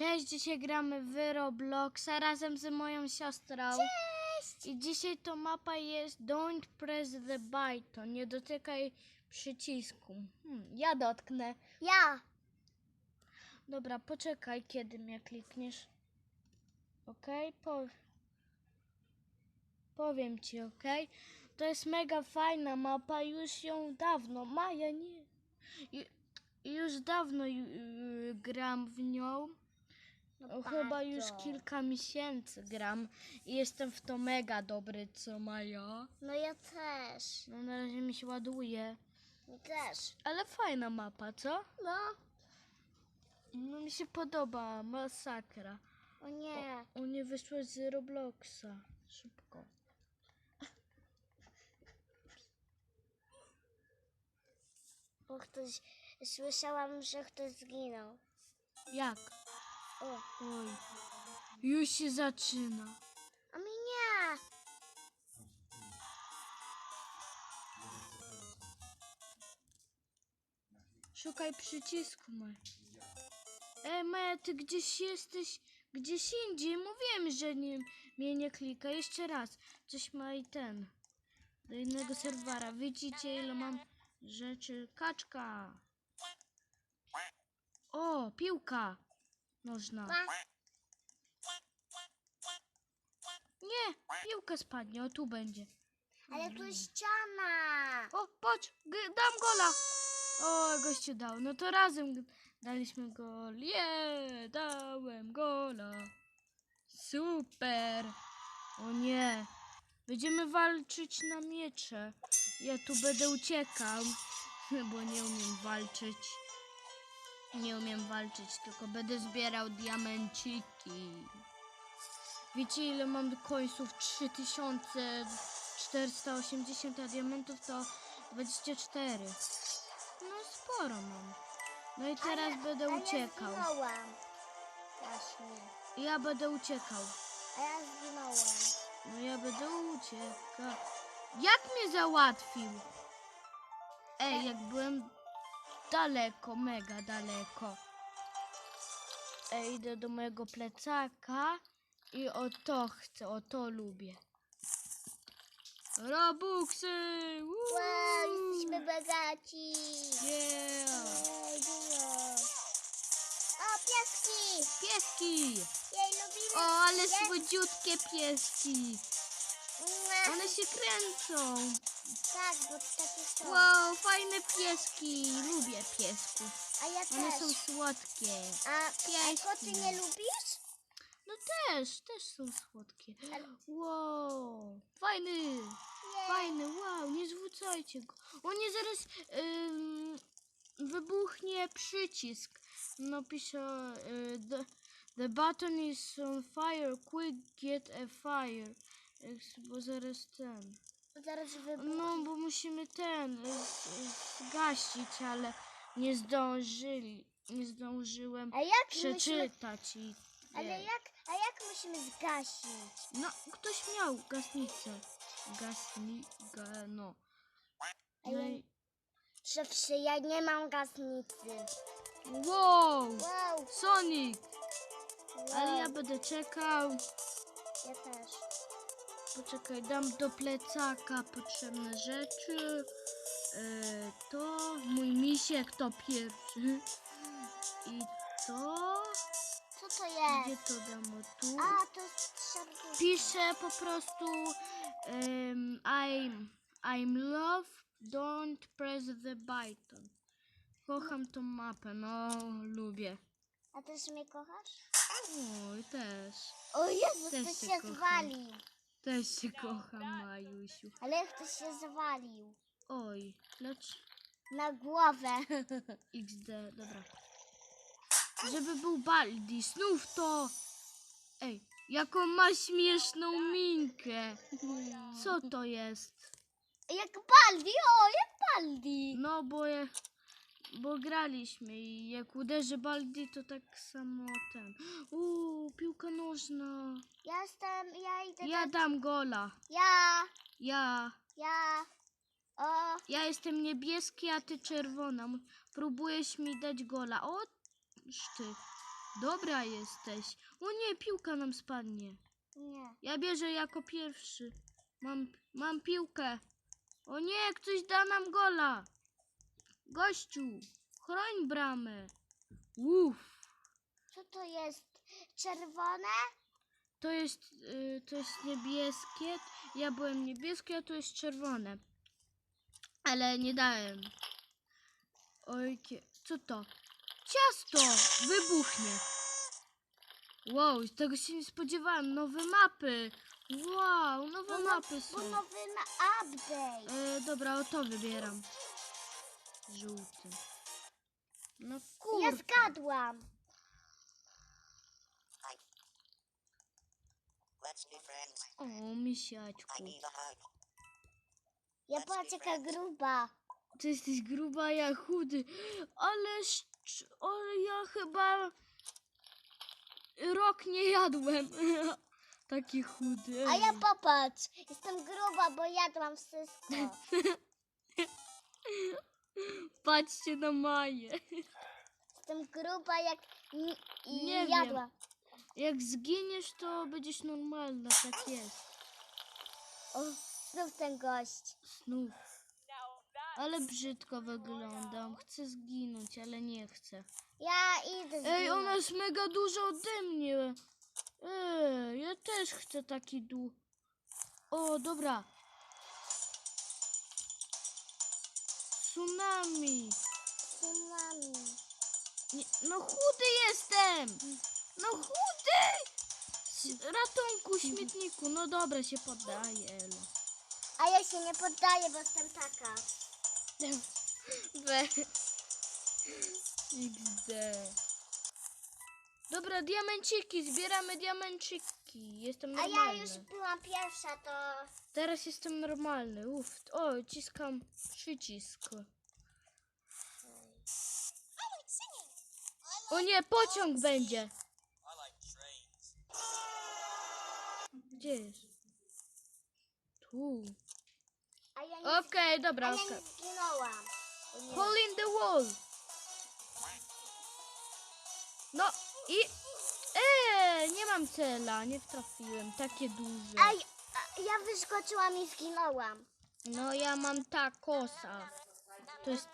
Cześć, dzisiaj gramy w Robloxa razem z moją siostrą. Cześć! I dzisiaj to mapa jest Don't press the button. Nie dotykaj przycisku. Hmm, ja dotknę. Ja! Dobra, poczekaj, kiedy mnie klikniesz. Okej, po... powiem ci, okej? To jest mega fajna mapa, już ją dawno, Maja, nie. Ju- Już dawno ju- y, gram w nią. O, chyba już bardzo. kilka miesięcy gram i jestem w to mega dobry, co Maja. No ja też. No na razie mi się ładuje. Ja też. Ale fajna mapa, co? No. No mi się podoba, masakra. O nie. O nie wyszło z Robloxa. Szybko. Bo ktoś... Słyszałam, że ktoś zginął. Jak? O. Oj. Już się zaczyna. A mi nie. Szukaj przycisku, Maja. Ej, Maja, ty gdzieś jesteś, gdzieś indziej. Mówiłem, że nie, mnie nie klika. Jeszcze raz. Coś ma i ten. Do innego serwera. Widzicie, ile mam rzeczy. Kaczka. O, piłka nożna. Pa. Nie, piłka spadnie. O, tu będzie. Ale tu jest ściana. O, patrz, dam gola. O, gościu dał. No to razem daliśmy gol. Je, dałem gola. Super. O nie. Będziemy walczyć na miecze. Ja tu będę uciekał, bo nie umiem walczyć. Nie umiem walczyć, tylko będę zbierał diamenciki. Wiecie ile mam końców? 3480, a diamentów to 24. No sporo mam. No i teraz będę A ja uciekał. zginąłem. Właśnie. Ja będę uciekał. A ja zginąłem. No ja będę uciekał. Jak mnie załatwił? Ej, jak byłem daleko, mega daleko. Ej, idę do mojego plecaka i o to chcę, o to lubię. Robuxy! Wow, jesteśmy bogaci. Yeah! Ej, dużo. O, pieski. Pieski! Jej lubimy. O, ale pieski. słodziutkie pieski! One się kręcą! Tak, bo takie są. Wow, fajne pieski! Lubię piesków. A ja One też. są słodkie. A, a Pieski. koty nie lubisz? No też, też są słodkie. Ale- Wow, fajny, fajny, wow, nie zwrócajcie go. O nie, zaraz ym, wybuchnie przycisk. No pisze, y, the, the button is on fire, quick get a fire. Bo zaraz ten. Zaraz wybuch. No, bo musimy ten zgasić, ale nie zdążyli. Nie zdążyłem A jak musimy, przeczytać i. ale wiesz. jak, a jak musimy zgasić? No, ktoś miał gasnicę. Gasni, ga, no. No ja, i, Szefszy, ja nie mam gasnicy. wow! Wow, Sonic! wow. Ale ja będę czekał. Ja też. Poczekaj, dam do plecaka potrzebne rzeczy. E, to mój misiek to pierwszy. I to. Co to Gdzie jest? to dam? O tu. A, to jest serduszko. Piszę po prostu I'm, I'm love, don't press the button. Kocham tą mapę, no lubię. A też mnie kochasz? Oj, też. O Jezu, Też cię się kocham. zwalił. Też się kocham, Majusiu. Ale jak ktoś się zwalił? Oj, lecz Na głowę. XD, dobra. Żeby był Baldi, znów to. Ej, jaką ma śmieszną minkę. Co to jest? Jak Baldi, o, jak Baldi. No, bo, je, bo graliśmy i jak uderzy Baldi, to tak samo ten. Uuu, piłka nożna. Ja jestem, ja idę Ja do... dam gola. Ja, Ja. ja. O, Ja jestem niebieski, a ty czerwona. M- Próbujesz mi dać gola. O, ty. Dobra jesteś. O nie, piłka nam spadnie. Nie. Ja bierze jako pierwszy. Mam, mam piłkę. O nie, ktoś da nam gola. Gościu, chroń bramę. Uff, Co to jest? Czerwone? to jest, y, to jest niebieskie. Ja byłem niebieski, a to jest czerwone. Ale nie dałem. Ojkie, co to? Ciasto wybuchnie. Wow, tego się nie spodziewałem. Nowe mapy. Wow, nowe Bo, mapy no, są. bo nowy ma update. E, dobra, o to wybieram. Żółty. No Ja kurde. zgadłam. Let's be friends. O, misiaczku. I need a hug. Ja patrz jaka gruba. Ty jesteś gruba, ja chudy. Ale, szcz- ale ja chyba rok nie jadłem. Taki chudy. A ja popatrz. Jestem gruba, bo jadłam wszystko. Patrzcie na Maję. Jestem gruba jak i, i Nie wiem. jadłam. Jak zginiesz, to będziesz normalna, tak jest. O, znów ten gość. Znów. Ale brzydko wyglądam. Chcę zginąć, ale nie chcę. Ja idę z Ej, nim. ona jest mega duża ode mnie. Ej, ja też chcę taki du. O, dobra. Tsunami. Tsunami. Nie, no chudy jestem. No chudy. Ratunku, śmietniku. No dobra, się poddaję, Elo. A ja się nie poddaję, bo jestem taka. We. XD. Dobra, diamenciki, zbieramy diamenciki. Jestem A normalny. ja już byłam pierwsza, to... Teraz jestem normalny. Uff. O, ciskam przycisk. O nie, pociąg będzie. Gdzie jest? Tu. A ja nie, Okej, a dobra, ja okej. nie zginąłam. O nie. Hole in the wall. No i... Nie mam cela, nie trafiłem. Takie duże. Ej, a ja wyskoczyłam i zginąłam. No ja mam takosa. To jest...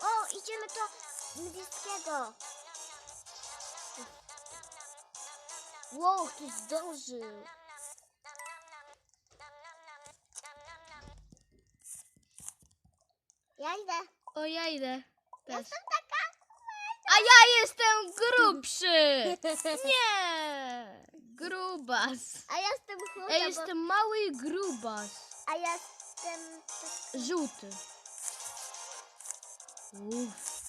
O, idziemy do niebieskiego. Wow, tu zdążył. Ja idę. O, ja idę. Też. Jestem taka. A ja jestem grubszy! Nie! Grubas. A ja jestem chuda, Ja jestem mały i grubas. A ja jestem... Żółty. Uff.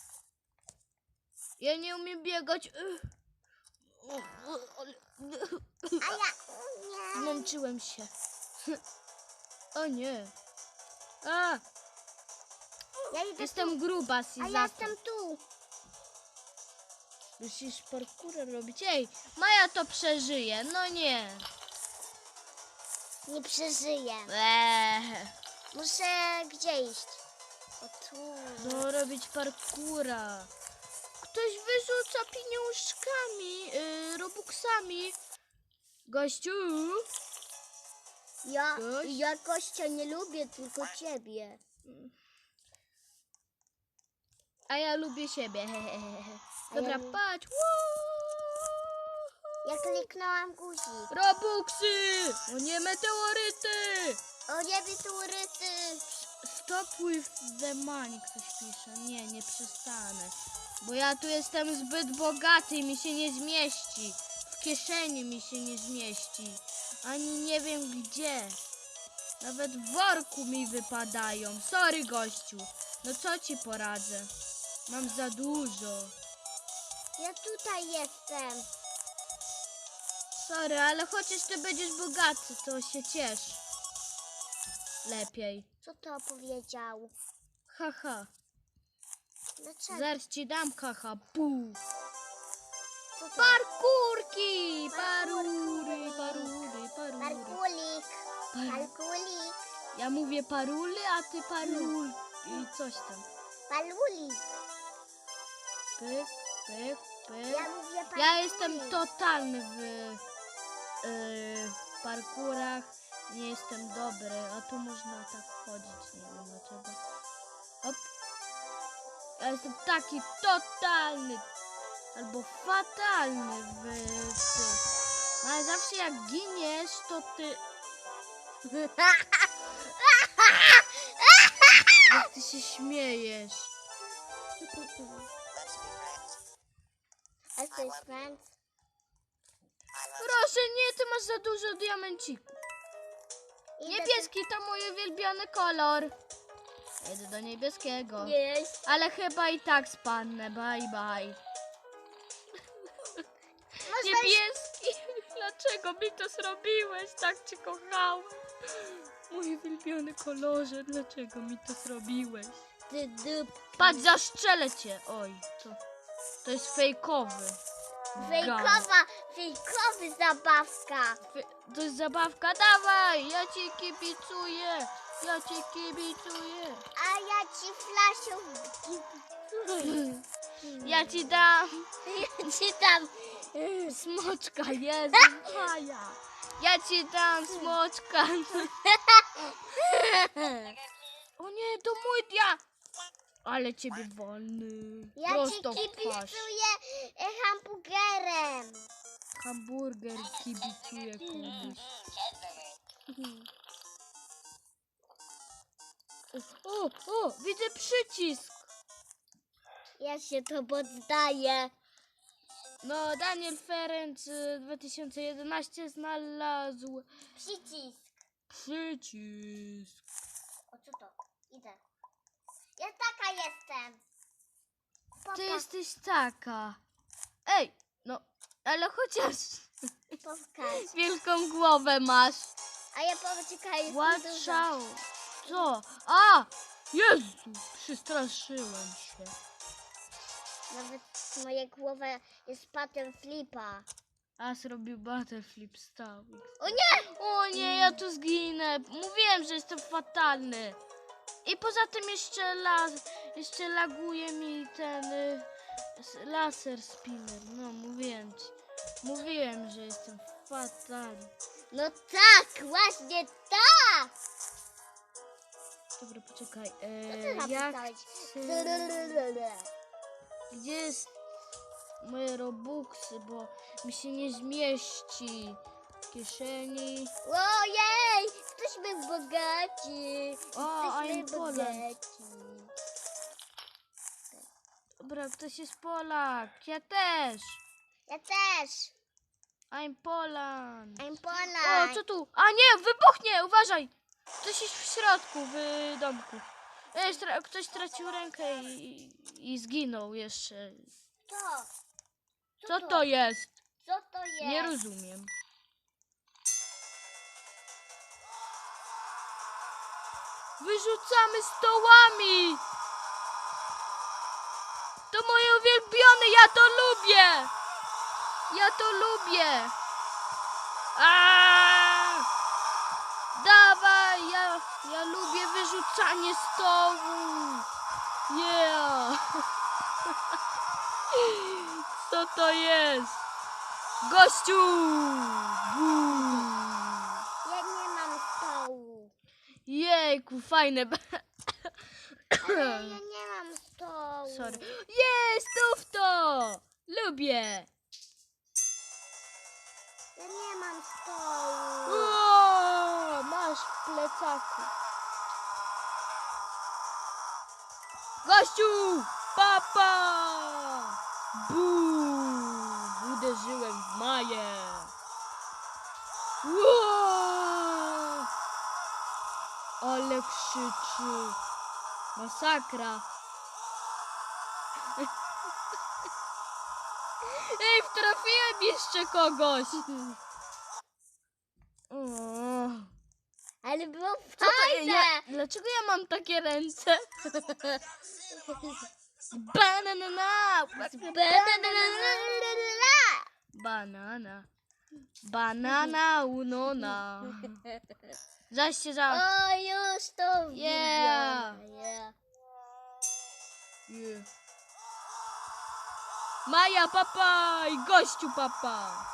Ja nie umiem biegać. A ja... Zmęczyłem się. O nie. A, Ja idę jestem grubas i tu. A za ja to. jestem tu. Musisz parkurę robić. Ej, Maja to przeżyje. No nie. Nie przeżyję. Eee. Muszę gdzie iść? O tu. No robić parkura. Ktoś wyrzuca pieniążkami, yy, robuxami. Gościu. Ja, Coś? ja gościa nie lubię, tylko ciebie. A ja lubię siebie. Dobra, patrz. Ja kliknęłam guzik. Robuxy! O nie, meteoryty! O nie, bituryty. Stop with the money, ktoś pisze. Nie, nie przestanę. Bo ja tu jestem zbyt bogaty i mi się nie zmieści. W kieszeni mi się nie zmieści. Ani nie wiem gdzie. Nawet w worku mi wypadają. Sorry, gościu. No co ci poradzę? Mam za dużo. Ja tutaj jestem. Sorry, ale chociaż ty będziesz bogaty, to się ciesz. Lepiej. Co to powiedział? Haha. Dlaczego? Zaraz ci dam haha. Co to? Parkurki! Parury, parury, parury. Parkulik. Par- Parkulik. Ja mówię paruly, a ty parul. I coś tam. Palulik. Pyk, pyk, pyk. Ja lubię Ja jestem totalny w yy, parkurach. Nie jestem dobry, a tu można tak chodzić, nie wiem dlaczego. Hop. Ja jestem taki totalny albo fatalny w tych. No ale zawsze jak giniesz, to ty. Jak ty się śmiejesz. Friends. I love Proszę, nie, ty masz za dużo diamencików. Niebieski to mój uwielbiony kolor. Jedę do niebieskiego. Ale chyba i tak spadnę. Bye bye. Masz Niebieski, dlaczego mi to zrobiłeś? Tak cię kochałam. Mój uwielbiony kolorze, dlaczego mi to zrobiłeś? Ty dup. Patrz, zaszczelę cię. Oj, to, to jest fejkowy. Fejkowa, fejkowy zabawka. Fe- To jest zabawka, dawaj, ja ci kibicuję. Ja ci kibicuję. A ja ci flasiu Ja ci dam Ja ci tam. smoczka, Jezu, Maja. Ja ci dam smoczka. O nie, to mój dia. Ale ciebie wolny. Ja Prosto w twarz. kibicuję e, hamburgerem. Hamburger kibicuje komuś. O, o, widzę przycisk. Ja się to poddaję. No, Daniel Ferenc y, 2011 znalazł Przycisk. przycisk. Ja taka jestem. Poka, Ty jesteś taka. Ej, no, ale chociaż pokaż. wielką głowę masz. A ja poczekaj, jest Watch duża. out. Co? A! Jezu, przestraszyłem się. Nawet moja głowa jest patem flipa. A zrobił butterflip stał. O nie! O nie, ja tu zginę. Mówiłem, że jestem fatalny. I poza tym jeszcze las, jeszcze laguje mi ten y, laser spinner. No, mówiłem ci. Mówiłem, że jestem fatalny. No tak, właśnie tak! Dobra, poczekaj. Co ty E, jak napisałeś? Gdzie jest moje robuxy, bo mi się nie zmieści w kieszeni. Ojej! Jesteśmy bogaci! O, Jesteśmy I'm Poland. bogaci. Dobra, ktoś jest Polak. Ja też. Ja też! I'm Poland. I'm O, Poland! co tu? A nie, wybuchnie, uważaj. Ktoś jest w środku, w domku. E, stra- ktoś stracił rękę i, i zginął jeszcze. Co? Co to jest? Co to jest? Nie rozumiem. Wyrzucamy stołami! To moje uwielbione, ja to lubię! Ja to lubię! Aaaa! Dawaj, ja, ja lubię wyrzucanie stołu! Yeah! Co to jest? Gościu! Ja nie mam stołu. Jejku, fajne. Ale ja nie mam stołu. Sorry. Jest, znów to! Lubię! Ja nie mam stołu. O, masz w plecaku. Gościu! Papa! Buu! Uderzyłem w Maję. Ło! Ale krzyczy. Masakra. Ej, wtrafiłem jeszcze kogoś. O, Ale było fajne. ja, dlaczego ja mam takie ręce? Banana! Banana. Banana unona. Zaś się za... O, już to Yeah. widziałem. Yeah. Yeah. Maja, papa i gościu, papa.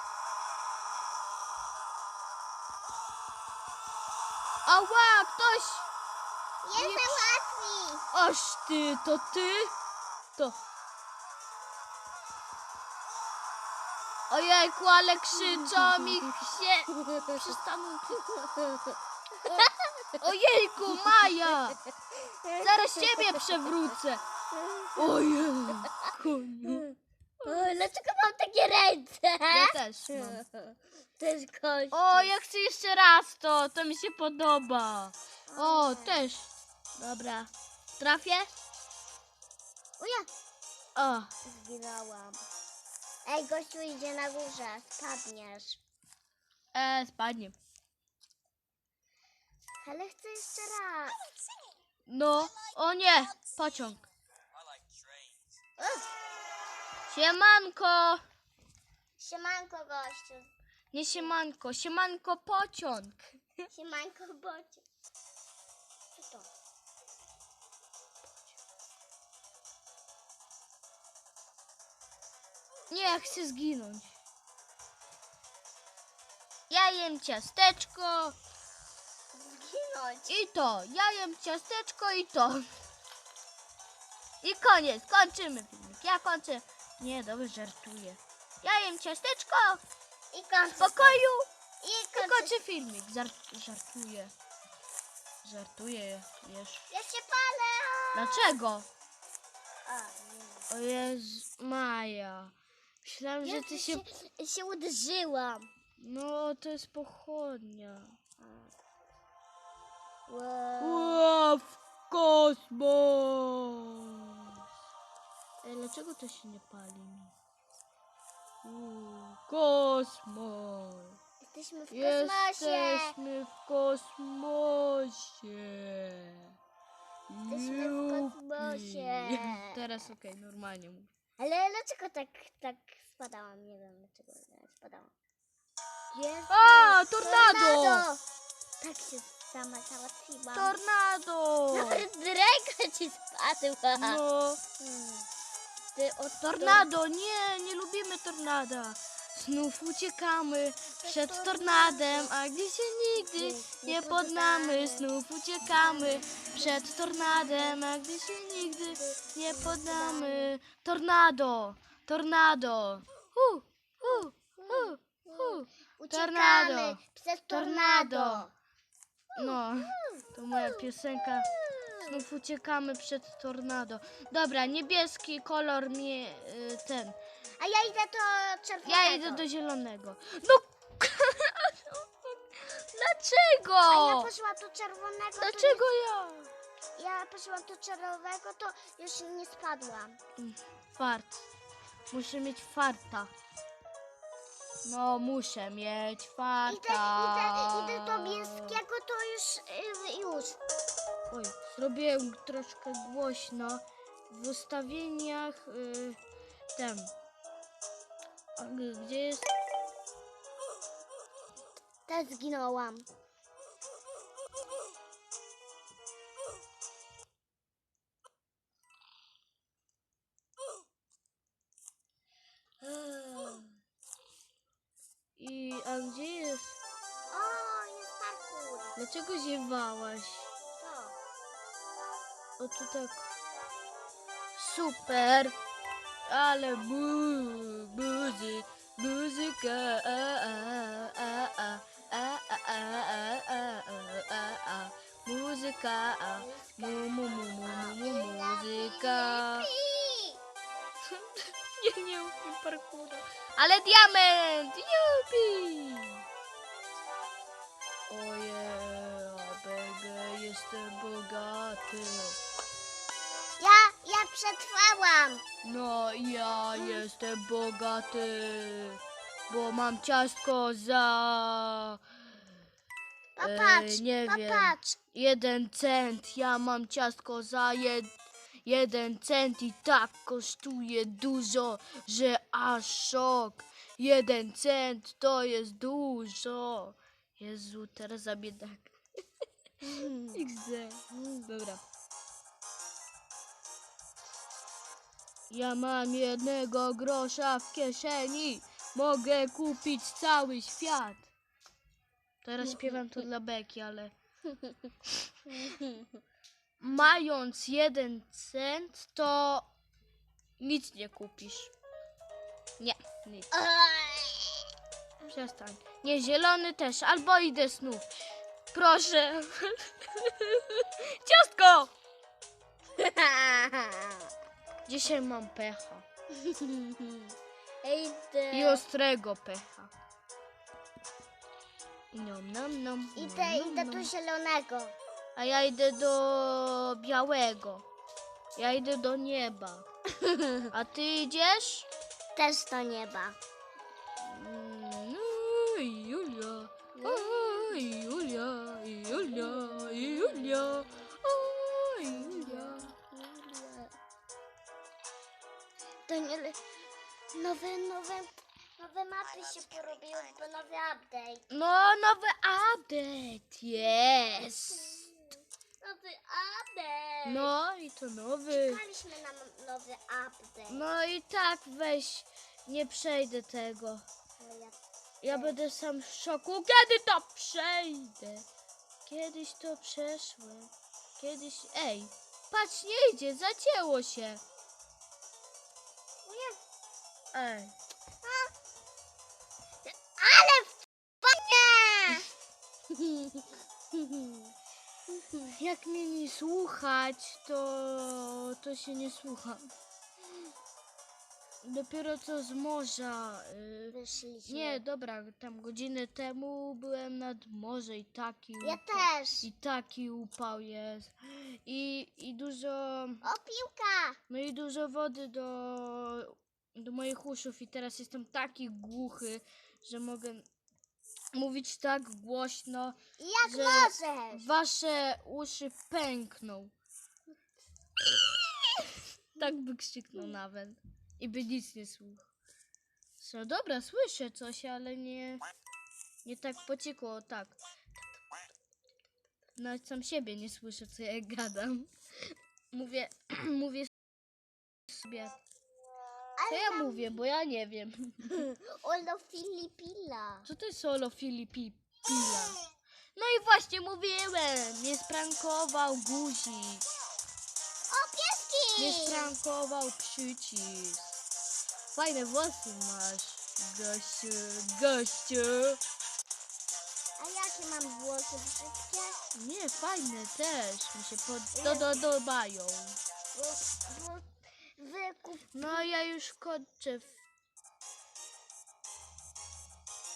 Ała, ktoś! Jestem łatwiej. Oż ty, to ty? To. Ojejku, ale krzyczą mi się. Przestaną. Ojejku, Maja! Zaraz ciebie przewrócę. Ojejku. O, Dlaczego mam takie ręce? Ja też mam. To jest gość. O, ja chcę jeszcze raz to, to mi się podoba. O, też. Dobra. Trafię? O ja O, zginęłam. Ej, gościu idzie na górze. Spadniesz. e, spadnie. Ale chcę jeszcze raz. No, o nie, pociąg. Siemanko. Siemanko, gościu. Nie siemanko, siemanko pociąg. Siemanko, bocie. Co to? Nie, ja chcę zginąć. Ja jem ciasteczko I to. Ja jem ciasteczko i to. I koniec, kończymy filmik. Ja kończę. Nie, dobrze, żartuję. Ja jem ciasteczko I kończę. w pokoju I i kończę. kończę filmik. Żart, żartuję. Żartuję, wiesz. Ja się palę. Dlaczego? A, nie. O Jezu, Maja. Myślałam, że ty się, się... się uderzyłam. No, to jest pochodnia. Wow. W kosmos! Ej, dlaczego to się nie pali? U, kosmos! Jesteśmy w kosmosie. Jesteśmy w kosmosie! Jesteśmy w kosmosie. Teraz okej, normalnie mów. Ale dlaczego tak, tak spadałam? Nie wiem dlaczego spadałam. Jezu, A, tornado! Tak się sama załatwiłam. Tornado! Nawet ręka ci spadła. No, Hmm. Ty od tornado, nie, nie lubimy tornada. Znów uciekamy przed tornadem, a gdy się nigdy nie poddamy, znów uciekamy przed tornadem, a gdy się nigdy nie poddamy. Tornado, tornado, hu, hu, hu, hu. Uciekamy tornado, przez tornado. No, to moja piosenka. Znów uciekamy przed tornado. Dobra, niebieski kolor mnie y, ten. A ja idę do czerwonego. Ja idę do zielonego. No! Dlaczego? A ja poszłam do czerwonego. Dlaczego ja? Ja poszłam do czerwonego, to już nie spadłam. Fart. Muszę mieć farta. No, muszę mieć Idę, farta. idę, idę do niebieskiego, to już, y, już. Oj, zrobiłem troszkę głośno. W ustawieniach y, ten. A, Gdzie jest? Też zginęłam. I a gdzie jest? O, jest parkour. Dlaczego ziewałaś? Co? O tu tak. Super! Ale bu, buzy, muzyka. A, a, a, a, a, a, a, a, a, a. Muzyka, a, mu, mu, mu, mu, mu, mu, muzyka. Ale diament! Jupi! Ojej, baby, jestem bogaty. Ja, ja przetrwałam. No, ja jestem bogaty, bo mam ciastko za... Popatrz, E, nie wiem. popatrz. Jeden cent, ja mam ciastko za jed, jeden cent i tak kosztuje dużo, że aż szok. Jeden cent to jest dużo. Jezu, teraz za biedak. Dobra. Ja mam jednego grosza w kieszeni. Mogę kupić cały świat. Teraz śpiewam to dla Beki, ale mając jeden cent, to nic nie kupisz. Nie, nic. Przestań. Nie, zielony też, albo idę znów. Proszę. Ciastko! Dzisiaj mam pecha. Idę. I ostrego pecha. Nom, nom, nom, Idę, nom, idę nom, do zielonego. A ja idę do białego. Ja idę do nieba. A ty idziesz? Też do nieba. Mm, Oj, Julia. Oj, Julia. Julia. Julia. Oj, Julia. Daniel, nowe, nowe, nowe mapy się porobiły, bo nowy update. No, nowy update jest. No i to nowy. Czekaliśmy na nowy update. No i tak weź, nie przejdę tego. No ja Ja będę sam w szoku. Kiedy to przejdę? Kiedyś to przeszłem. Kiedyś. Ej, patrz, nie idzie, zacięło się. Nie. Ej. Ale fajnie! Jak mnie nie słuchać, to, to się nie słucha. Dopiero co z morza. y, Wyszliśmy. Nie, dobra, tam godzinę temu byłem nad morze i taki Ja upał, też. i taki upał jest. I, i dużo, O, piłka! no i dużo wody do, do moich uszów i teraz jestem taki głuchy, że mogę mówić tak głośno, Jak Że- możesz? wasze uszy pękną. Tak by krzyknął nawet. I by nic nie słuchał. Co, dobra, słyszę coś, ale nie... Nie tak pociekło, tak. Nawet sam siebie nie słyszę, co ja gadam. Mówię, mówię sobie. Co ja mówię, bo ja nie wiem. Olo Filipila. Co to jest solo Filipi Pila? No i właśnie mówiłem, mnie sprankował guzik. O, pieski! Mnie sprankował przycisk. Fajne włosy masz, gościu, gościu. A jakie mam włosy brzydkie? Nie, fajne też, mi się podobają. Bo, bo wykup... No ja już kończę.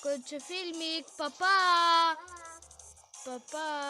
Kończę filmik, papa, pa. pa.